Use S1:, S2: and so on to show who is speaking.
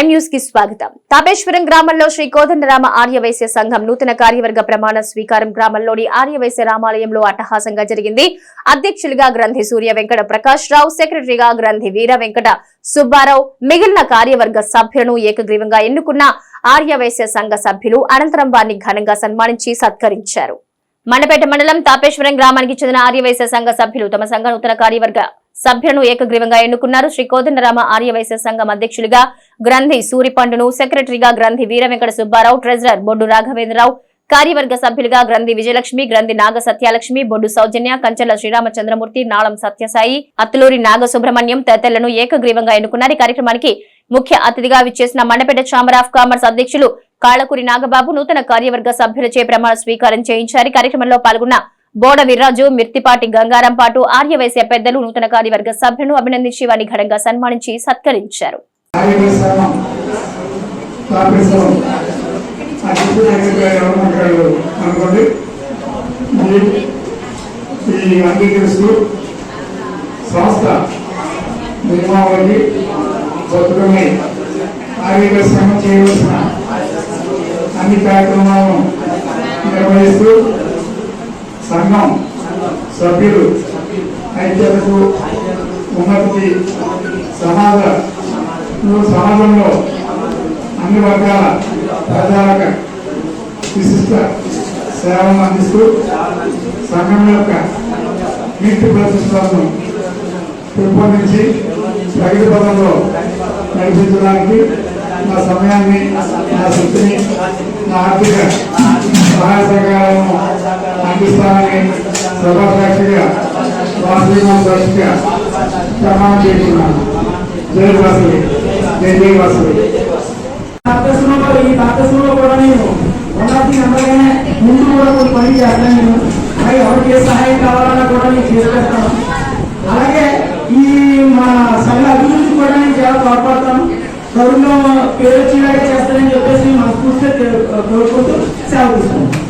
S1: ఎం న్యూస్కి స్వాగతం. తాపేశ్వరం గ్రామంలో శ్రీ కోదండరామ ఆర్యవైశ్య సంఘం నూతన కార్యవర్గ ప్రమాణ స్వీకారం గ్రామంలోని ఆర్యవైశ్య రామాలయంలో అట్టహాసంగా జరిగింది. అధ్యక్షులుగా గ్రంథి సూర్య వెంకట ప్రకాష్ రావు సెక్రటరీగా గ్రంథి వీర వెంకట సుబ్బారావు మిగిలిన కార్యవర్గ సభ్యులను ఏకగ్రీవంగా ఎన్నుకున్న ఆర్యవైశ్య సంఘ సభ్యులు అనంతరం వారిని ఘనంగా సన్మానించి సత్కరించారు. మండపేట మండలం తాపేశ్వరం గ్రామానికి చెందిన ఆర్యవైశ్య సంఘ సభ్యులు తమ సంఘ నూతన కార్యవర్గ సభ్యులను ఏకగ్రీవంగా ఎన్నుకున్నారు. శ్రీ కోదండరామ ఆర్యవైశ్య సంఘం అధ్యక్షులుగా గ్రంథి సూరిపండును సెక్రటరీగా గ్రంథి వీర వెంకట సుబ్బారావు ట్రెజరర్ బొడ్డు రాఘవేంద్రరావు కార్యవర్గ సభ్యులుగా గ్రంథి విజయలక్ష్మి గ్రంథి నాగ సత్యలక్ష్మి బొడ్డు సౌజన్య కంచెల శ్రీరామచంద్రమూర్తి నాళం సత్యసాయి అత్తులూరి నాగ సుబ్రహ్మణ్యం తదితరులను ఏకగ్రీవంగా ఎన్నుకున్నారు. ఈ కార్యక్రమానికి ముఖ్య అతిథిగా విచ్చేసిన మండపేట ఛాంబర్ ఆఫ్ కామర్స్ అధ్యక్షులు కాళకూరి నాగబాబు నూతన కార్యవర్గ సభ్యులచే ప్రమాణ స్వీకారం చేయించారు. కార్యక్రమంలో పాల్గొన్న బోడ వీర్రాజు మిర్తిపాటి గంగారం పాటు ఆర్యవైశ్య పెద్దలు నూతన కార్యవర్గ సభ్యులను అభినందించి వారిని ఘనంగా సన్మానించి సత్కరించారు.
S2: సంస్థ నియమావళి చేయవలసిన అన్ని కార్యక్రమాలను సంఘం సభ్యులు ఐక్యతకు ఉన్నతికి సమాజ సమాజంలో అన్ని వర్గాల ప్రజలకు విశిష్ట సేవలను అందిస్తూ సంఘం యొక్క కీర్తి ప్రతిష్టలను పెంపొందించి ప్రగతి పదంలో నడిపించడానికి నా సమయాన్ని నా శక్తిని నా ఆర్థిక సహాయ సహకారాలను అందిస్తానని సభాసాక్షిగా వాసవి సాక్షిగా ప్రమాణం చేస్తున్నాను. జై వాసవి జై జై వాసవి
S3: ఈ భారతదేశంలో కూడా నేను ఉన్నది నెంబర్గానే ముందు కూడా కొన్ని పని చేస్తాను నేను. అలాగే ఎవరికి సహాయం కావాలన్నా కూడా నేను చేసేస్తాను అలాగే ఈ మా సంఘ అభివృద్ధి కూడా నేను చాలా తోడ్పడతాను. గౌరవంలో పేరు వచ్చేలాగా చేస్తానని చెప్పేసి మనస్ఫూర్తిగా కోరుకుంటూ సేవ తీసుకుంటాను